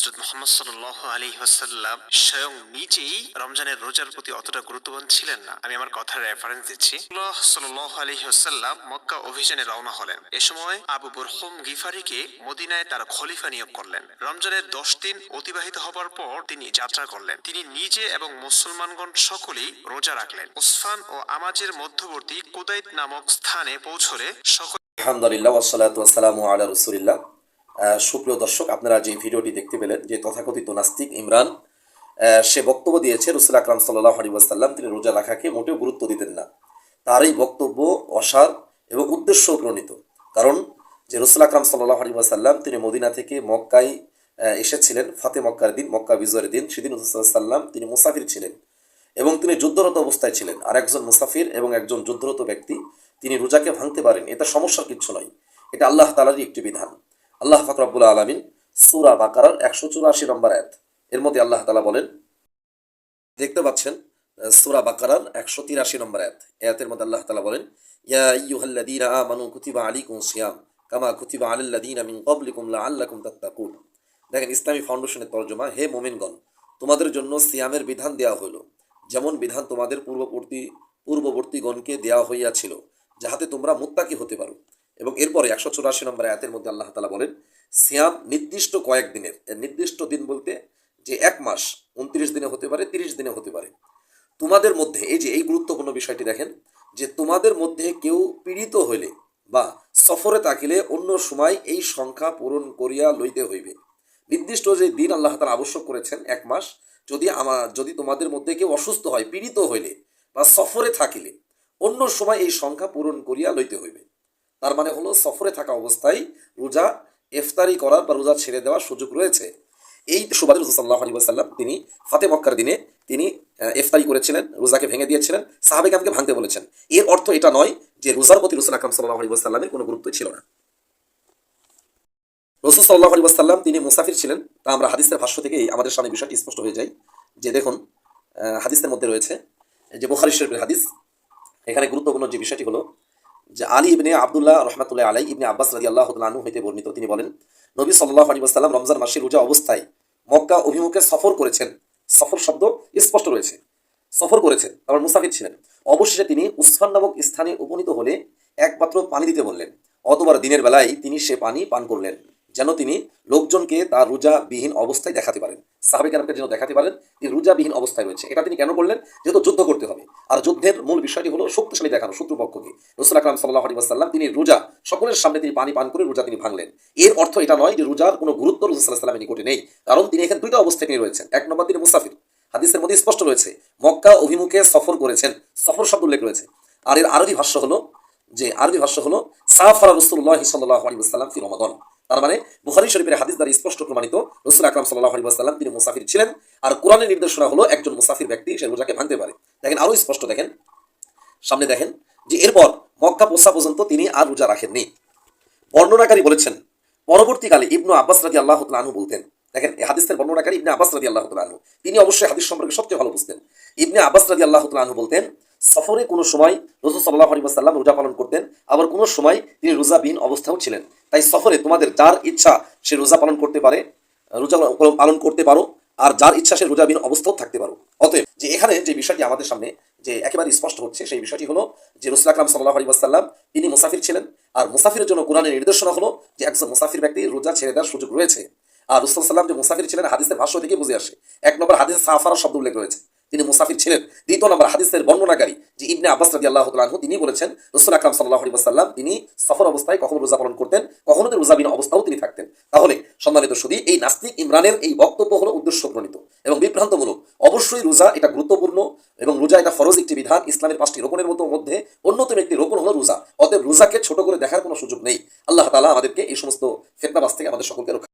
হজরত মোহাম্মদ সাল্লাহ আলী হাসাল্লাম স্বয়ং নিজেই রমজানের রোজার প্রতি অতটা গুরুত্ববান ছিলেন না। আমি আমার কথার রেফারেন্স দিচ্ছি। আলী মক্কা অভিযানে রওনা হলেন। এ সময় আবু গিফারিকে মদিনায় তার খলিফা নিয়োগ করলেন। রমজানের দশ দিন অতিবাহিত হবার পর তিনি যাত্রা করলেন। তিনি নিজে এবং মুসলমানগণ সকলেই রোজা রাখলেন। উসফান ও আমাজের মধ্যবর্তী কোদাইত নামক স্থানে পৌঁছলে সকল আলহামদুলিল্লাহ আলা সুপ্রিয় দর্শক, আপনারা যে ভিডিওটি দেখতে পেলেন, যে তথাকথিত নাস্তিক ইমরান সে বক্তব্য দিয়েছে, রসুল আকরাম সাল্লাহ আলী ওয়াসাল্লাম, তিনি রোজা রাখাকে মোটেও গুরুত্ব দিতেন না। তার এই বক্তব্য অসার এবং উদ্দেশ্য প্রণীত। কারণ যে রসুল আকরাম সাল্লাহ আলী ওয়াসাল্লাম, তিনি মদিনা থেকে মক্কায় এসেছিলেন, ফাতে মক্কার দিন, মক্কা বিজয়ের দিন, সেদিন রসুল্লাহাম তিনি মুসাফির ছিলেন এবং তিনি যুদ্ধরত অবস্থায় ছিলেন। আর একজন মুসাফির এবং একজন যুদ্ধরত ব্যক্তি, তিনি রোজাকে ভাঙতে পারেন এটা সমস্যার কিছু নয়। এটা আল্লাহ তালারই একটি বিধান। আল্লাহ ফাকরাবুল আলমিন সুরা বাকারার একশো চুরাশি নম্বর আয়াত। এর মধ্যে আল্লাহ তালা বলেন, দেখতে পাচ্ছেন সুরা বাকারার একশো তিরাশি নম্বর আয়াত। আয়াতের মধ্যে আল্লাহ তালা বলেন, ইয়া আইয়ুহাল্লাযীনা আমানু কুতিবা আলাইকুমুস সিয়াম কামা কুতিবা আলাল্লাযীনা মিন ক্বাবলিকুম লাআল্লাকুম তাত্তাকুন। দেখেন, ইসলামী ফাউন্ডেশনের তর্জমা, হে মোমিনগণ, তোমাদের জন্য সিয়ামের বিধান দেওয়া হলো যেমন বিধান তোমাদের পূর্ববর্তী পূর্ববর্তীগণকে দেওয়া হইয়াছিল, যাহাতে তোমরা মুত্তাকি হতে পারো। এবং এরপরে একশো চুরাশি নম্বর আয়াতের মধ্যে আল্লাহ তালা বলেন, সিয়াম নির্দিষ্ট কয়েক দিনের নির্দিষ্ট দিন বলতে যে এক মাস, উনত্রিশ দিনে হতে পারে, তিরিশ দিনে হতে পারে। তোমাদের মধ্যে, এই যে এই গুরুত্বপূর্ণ বিষয়টি দেখেন, যে তোমাদের মধ্যে কেউ পীড়িত হইলে বা সফরে থাকিলে অন্য সময় এই সংখ্যা পূরণ করিয়া লইতে হইবে। নির্দিষ্ট যে দিন আল্লাহ তালা আবশ্যক করেছেন, এক মাস, যদি আমার যদি তোমাদের মধ্যে কেউ অসুস্থ হয়, পীড়িত হইলে বা সফরে থাকিলে, অন্য সময় এই সংখ্যা পূরণ করিয়া লইতে হইবে। তার মানে হলো সফরে থাকা অবস্থায় রোজা ইফতারি করার বা রোজা ছেড়ে দেওয়ার সুযোগ রয়েছে। এই সুবাদ রসুল্লাহ আলী সাল্লাম তিনি ফাতে মক্কার দিনে তিনি ইফতারি করেছিলেন, রোজাকে ভেঙে দিয়েছিলেন, সাহাবেকামকে ভাঙতে বলেছেন। এর অর্থ এটা নয় যে রোজার প্রতি রসুল আকরাম সাল্লাহ আলী সাল্লামের কোনো গুরুত্ব ছিল না। রসুল সাল্লাহ আলী সাল্লাম তিনি মুসাফির ছিলেন, তা আমরা হাদিসের ভাষ্য থেকেই আমাদের সামনে বিষয়টি স্পষ্ট হয়ে যায়। যে দেখুন হাদিসের মধ্যে রয়েছে যে বুখারি শরীফের হাদিস, এখানে গুরুত্বপূর্ণ যে বিষয়টি হলো যে আলী ইবনে আবদুল্লাহ রহমাতুল্লাহ আলাই ইবনে আব্বাস রাজি আল্লাহ হইতে বর্ণিত। তিনি বলেন, নবী সাল্লাহ আলী সাল্লাম রমজান মাসে রোজা অবস্থায় মক্কা অভিমুখে সফর করেছেন। সফর শব্দ স্পষ্ট রয়েছে। সফর করেছেন আবার মুসাফির ছিলেন। অবশেষে তিনি উসফান নামক স্থানে উপনীত হলে একমাত্র পানি দিতে বললেন। অতবার দিনের বেলায় তিনি সে পানি পান করলেন, যেন তিনি লোকজনকে তার রোজাবিহীন অবস্থায় দেখাতে পারেন। সাহাবিক যেন দেখাতে পারেন তিনি রোজাবিহীন অবস্থায় রয়েছে। এটা তিনি কেন করলেন? যেহেতু যুদ্ধ করতে হবে। আর যুদ্ধের মূল বিষয়টি হলো শক্তিশালী দেখানো শত্রুপক্ষকে রসুল আকরাম সাল্লাহ আলী সাল্লাম তিনি রোজা, সকলের সামনে তিনি পানি পান করে রোজা তিনি ভাঙলেন। এর অর্থ এটা নয় যে রোজার কোনো গুরুত্ব রসুল সাল্লাহ নিকটে নেই। কারণ তিনি এখানে দুইটা অবস্থায় তিনি রয়েছেন। এক নম্বর তিনি মুসাফির। হাদিসের মধ্যে স্পষ্ট রয়েছে, মক্কা অভিমুখে সফর করেছেন। সফর শব্দ উল্লেখ রয়েছে। আর এর আরবি ভাষ্য হলো যে, আরবি ভাষ্য হলো, সাফারা রসুল্লাহ সাল্লাহ আলী সাল্লাম ফি তার মানে বুখারি শরীফের হাদিস দ্বারা স্পষ্ট প্রমাণিত, রসুল আকরাম সাল্লাহ আলী সাল্লাম তিনি মুসাফির ছিলেন। আর কোরআনের নির্দেশনা হলো একজন মুসাফির ব্যক্তি সে রোজাকে ভাঙতে পারে। দেখেন আরও স্পষ্ট দেখেন। সামনে দেখেন যে এরপর মক্কা পোসা পর্যন্ত তিনি আর রোজা রাখেননি। বর্ণনাকারী বলেছেন, পরবর্তীকালে ইবনু আব্বাস রাজি আল্লাহ আনহু বলতেন, দেখেন হাদিসের বর্ণনাকারী ইবনে আব্বাস রাজি আল্লাহ আনহু, তিনি অবশ্যই হাদিস সম্পর্কে সবচেয়ে ভালো বুঝতেন। ইবনে আব্বাস রাজি আল্লাহ আনহু বলতেন, সফরে কোনো সময় রসুল সাল্লাহ আলী সাল্লাম রোজা পালন করতেন, আবার কোনো সময় তিনি রোজাবিহীন অবস্থাও ছিলেন। তাই সফরে তোমাদের যার ইচ্ছা সে রোজা পালন করতে পারে, রোজা পালন করতে পারো, আর যার ইচ্ছা সে রোজাবিহীন অবস্থাও থাকতে পারো। অতএব যে এখানে যে বিষয়টি আমাদের সামনে যে একেবারে স্পষ্ট হচ্ছে, সেই বিষয়টি হলো যে রসুল আকরাম সাল্লাহ আলী সাল্লাম তিনি মুসাফির ছিলেন আর মুসাফিরের জন্য কোরআনের নির্দেশনা হলো যে একজন মুসাফির ব্যক্তি রোজা ছেড়ে দেওয়ার সুযোগ রয়েছে। আর রসুল সাল্লাম যে মুসাফির ছিলেন, হাদিসের ভাষ্য থেকে বুঝে আসে। এক নম্বর হাদিসে সাফারা শব্দ উল্লেখ রয়েছে। তিনি মুসাফির ছিলেন। দ্বিতীয় নম্বর হাদিসের বর্ণনাকারী যে ইবনে আব্বাস রাজি আল্লাহ তালু তিনি বলেছেন, রসুল আকরাম সাল্লাহ আলী সাল্লাম তিনি সফর অবস্থায় কখনো রোজা পালন করতেন, কখনো রোজাবিন অবস্থাও তিনি থাকতেন। তাহলে সম্মানিত সুদী এই নাস্তিক ইমরানের এই বক্তব্য হলো উদ্দেশ্য প্রণীত। এবং বিভ্রান্তমূলক অবশ্যই রোজা এটা গুরুত্বপূর্ণ এবং রোজা এটা ফরজ একটি বিধান। ইসলামের পাঁচটি রোপণের মতো মধ্যে অন্যতম একটি রোপণ হলো রোজা। অতএব রোজাকে ছোট করে দেখার কোনো সুযোগ নেই। আল্লাহ তালা আমাদেরকে এই সমস্ত ফেতনাবাস থেকে আমাদের সকলকে রক্ষা